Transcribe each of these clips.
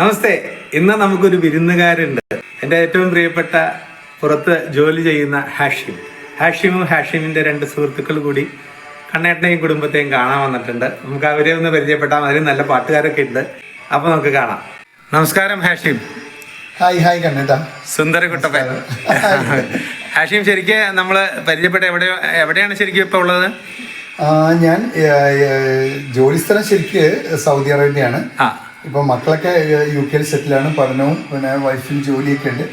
നമസ്തേ ഇന്ന് നമുക്കൊരു വിരുന്നുകാരുണ്ട്. എന്റെ ഏറ്റവും പ്രിയപ്പെട്ട പുറത്ത് ജോലി ചെയ്യുന്ന ഹാഷിം. ഹാഷിമും ഹാഷിമിന്റെ രണ്ട് സുഹൃത്തുക്കൾ കൂടി കണ്ണേട്ടനെയും കുടുംബത്തെയും കാണാൻ വന്നിട്ടുണ്ട്. നമുക്ക് അവരെ ഒന്ന് പരിചയപ്പെട്ടാൽ മതി. നല്ല പാട്ടുകാരൊക്കെ ഉണ്ട്. അപ്പൊ നമുക്ക് കാണാം. നമസ്കാരം ഹാഷിം. ഹായ് ഹായ് കണ്ണേട്ടാ. സുന്ദരകുട്ടപ്പൻ ഹാഷിം ശരിക്ക് നമ്മൾ പരിചയപ്പെട്ട എവിടെ എവിടെയാണ് ശരിക്കും ഇപ്പൊ ഉള്ളത്? ഞാൻ ജോലിസ്ഥലം ശരിക്ക് സൗദി അറേബ്യയാണ്. ആ ഇപ്പൊ മക്കളൊക്കെ യു കെയിൽ സെറ്റിലാണ് പഠനവും പിന്നെ വൈഫും ജോലിയൊക്കെ ഉണ്ട്.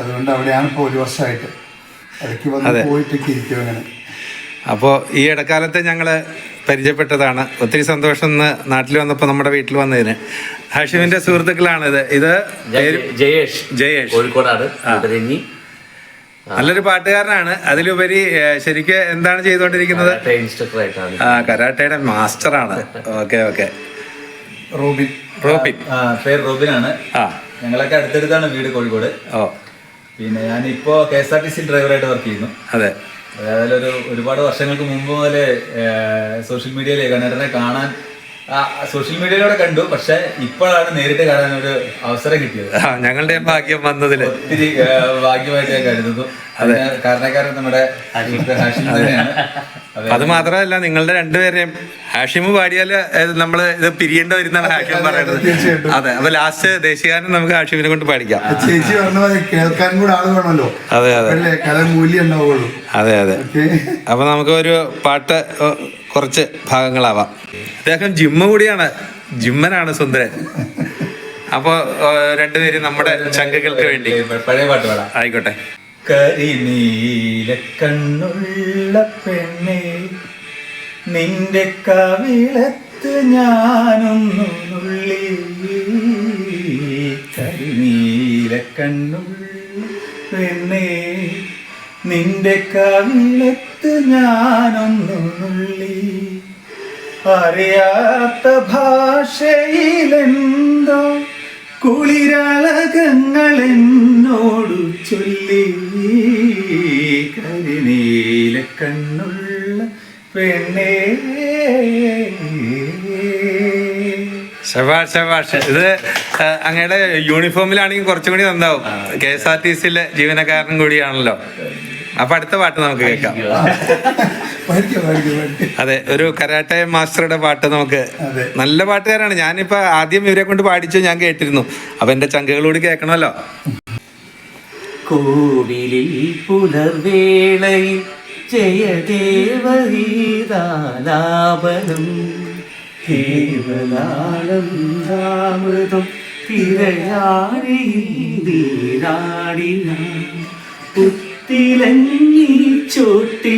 അതുകൊണ്ട് അവിടെയാണ് ഇപ്പോൾ ഒരു വർഷമായിട്ട്. ഇടയ്ക്ക് വന്ന് പോയിട്ടൊക്കെ ഇരിക്കും അങ്ങനെ. അപ്പോൾ ഈ ഇടക്കാലത്ത് ഞങ്ങൾ പരിചയപ്പെട്ടതാണ്. ഒത്തിരി സന്തോഷം ഇന്ന് നാട്ടിൽ വന്നപ്പോൾ നമ്മുടെ വീട്ടിൽ വന്നതിന്. ഹാഷിമിന്റെ സുഹൃത്തുക്കളാണ് ഇത് ഇത് ജയേഷ്. ജയേഷ്. കോഴിക്കോടാണ്. നല്ലൊരു പാട്ടുകാരനാണ്. അതിലുപരി ശരിക്കും എന്താണ് ചെയ്തുകൊണ്ടിരിക്കുന്നത്? ഇൻസ്ട്രക്ടർ ആയിട്ടാണ് ആ കരാട്ടയുടെ മാസ്റ്ററാണ്. Okay okay. റോബിൻ. റോബിൻ. ആ, പേര് റോബിനാണ്. ആ. ഞങ്ങളൊക്കെ അടുത്തടുത്താണ് വീട് കോഴിക്കോട്. ഓ. പിന്നെ ഞാനിപ്പോ K S R T C ഡ്രൈവറായിട്ട് work ചെയ്യുന്നു. അതെ. അതായത് ഒരു ഒരുപാട് വർഷങ്ങൾക്ക് മുമ്പ് മുതലേ സോഷ്യൽ മീഡിയയിലെ കണ്ണേട്ടനെ കാണാൻ സോഷ്യൽ മീഡിയയിലൂടെ കണ്ടു പക്ഷെ ഇപ്പോഴാണ് നേരിട്ട് കാണാൻ ഒരു അവസരം കിട്ടിയത്. ഞങ്ങളുടെ ഭാഗ്യം വന്നതിൽ ഒത്തിരി ഭാഗ്യമായിട്ട് ഞാൻ കരുതുന്നു കാരണക്കാരൻ നമ്മുടെ സുഹൃത്ത് ഹാഷിം തന്നെയാണ്. അതെ. മാത്രമല്ല നിങ്ങളുടെ രണ്ടുപേരെയും ഹാഷിമ് പാടിയാൽ നമ്മൾ നമ്മൾ ഇത് പിരിയേണ്ട വരുന്നാണ് ഹാഷിം പറയുന്നത്. അതെ അപ്പൊ ലാസ്റ്റ് ദേശീയഗാനം നമുക്ക് ഹാഷിമിനെ കൊണ്ട് പാടിക്കാം. ചേച്ചി പറഞ്ഞ കേൾക്കാൻ കൂടെ ആൾ വേണമല്ലോ. അതെ അതെ. കല മൂല്യം ഉണ്ടാവുള്ളൂ അതെ അതെ. അപ്പൊ നമുക്ക് ഒരു പാട്ട് കുറച്ച് ഭാഗങ്ങളാവാം. അദ്ദേഹം ജിമ്മ കൂടിയാണ്. ജിമ്മനാണ് സുന്ദരൻ. അപ്പൊ രണ്ടുപേരും നമ്മുടെ ചങ്കുകൾക്ക് വേണ്ടി. പഴയ പാട്ട് പാടാം. ആയിക്കോട്ടെ. കരിനീല കണ്ണുള്ള പെണ്ണേ നിന്റെ കവിളത്ത് ഞാനൊന്നു നുള്ളി. കരിനീല കണ്ണുള്ള പെണ്ണേ നിന്റെ കവിളത്ത് ഞാനൊന്നു നുള്ളി. അറിയാത്ത ഭാഷയിലെന്തോ കുളിരളകങ്ങൾ എന്നോടു ചൊല്ലി. കരിനീല കണ്ണുള്ള പെണ്ണേ. ശബാഷ് ശബാഷ് ഇത് അങ്ങയുടെ യൂണിഫോമിലാണെങ്കിൽ കുറച്ചും കൂടി നന്നാവും. കെ എസ് ആർ ടി സിയിലെ ജീവനക്കാരനും കൂടിയാണല്ലോ. അപ്പൊ അടുത്ത പാട്ട് നമുക്ക് കേൾക്കാം. അതെ ഒരു കരാട്ടെ മാസ്റ്ററുടെ പാട്ട് നമുക്ക് അതെ. നല്ല പാട്ടുകാരാണ്. ഞാനിപ്പോ ആദ്യം ഇവരെ കൊണ്ട് പാടിച്ചു ഞാൻ കേട്ടിരുന്നു. അപ്പൊ എന്റെ ചങ്കകളോട് കേൾക്കണമല്ലോ. കോവിലിൽ പുലർവേളയിൽ തിരയാടിയിലാടിന പുത്തിലങ്ങി നല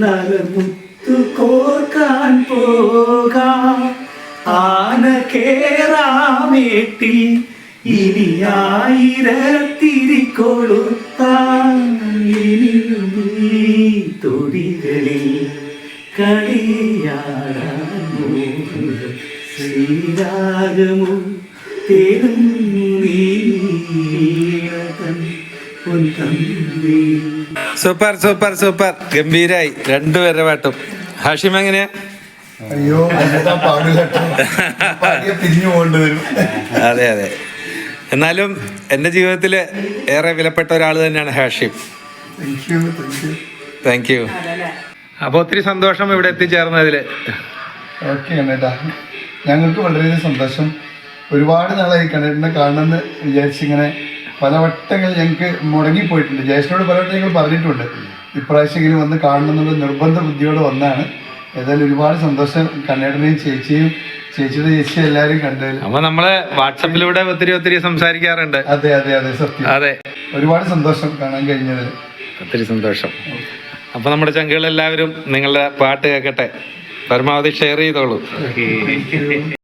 നലമുത്തു കോർക്കാൻ പോകാം. ആന കേറാമേട്ടി ഇനി ആയിരത്തിരിക്കൊളുത്താൻ ഇനിയും ഈ തൊടികളിൽ കളിയാടാൻ. മോഹം ശ്രീരാഗമോ തേടും സൂപ്പർ സൂപ്പർ സൂപ്പർ. ഗംഭീരായി. രണ്ടുപേരുടെ പാട്ടും. ഹാഷിം എങ്ങനെയാ? അയ്യോ പോകേണ്ടി വരും. അതെ അതെ. എന്നാലും എന്റെ ജീവിതത്തിൽ ഏറെ വിലപ്പെട്ട ഒരാൾ തന്നെയാണ് ഹാഷിം. താങ്ക് യു അപ്പൊ യു താങ്ക് യു അപ്പോൾ ഒത്തിരി സന്തോഷം ഇവിടെ എത്തിച്ചേർന്നതിൽ ഓക്കെ കണ്ണേട്ടാ ഞങ്ങൾക്ക് വളരെയധികം സന്തോഷം. ഒരുപാട് നാളായി കണ്ണേട്ടനെ കാണണമെന്ന് വിചാരിച്ചിങ്ങനെ പലവട്ടങ്ങൾ ഞങ്ങൾക്ക് മുടങ്ങിപ്പോയിട്ടുണ്ട്. ജയേഷിനോട് പലവട്ടം ഞങ്ങൾ പറഞ്ഞിട്ടുണ്ട്. ഇപ്രാവശ്യം ഇങ്ങനെ വന്ന് കാണണം എന്നുള്ള നിർബന്ധ ബുദ്ധിയോടെ വന്നാണ്. ഏതായാലും ഒരുപാട് സന്തോഷം കണ്ണേടനെയും ചേച്ചിയും ചേച്ചിയുടെ ചേച്ചിയും എല്ലാവരും കണ്ടതിൽ. അപ്പൊ നമ്മൾ വാട്സപ്പിലൂടെ ഒത്തിരി ഒത്തിരി സംസാരിക്കാറുണ്ട്. അതെ അതെ അതെ സത്യം. അതെ. ഒരുപാട് സന്തോഷം കാണാൻ കഴിഞ്ഞതിൽ. ഒത്തിരി സന്തോഷം. അപ്പൊ നമ്മുടെ ചങ്കുകളെല്ലാവരും നിങ്ങളുടെ പാട്ട് കേൾക്കട്ടെ പരമാവധി ഷെയർ ചെയ്തോളൂ.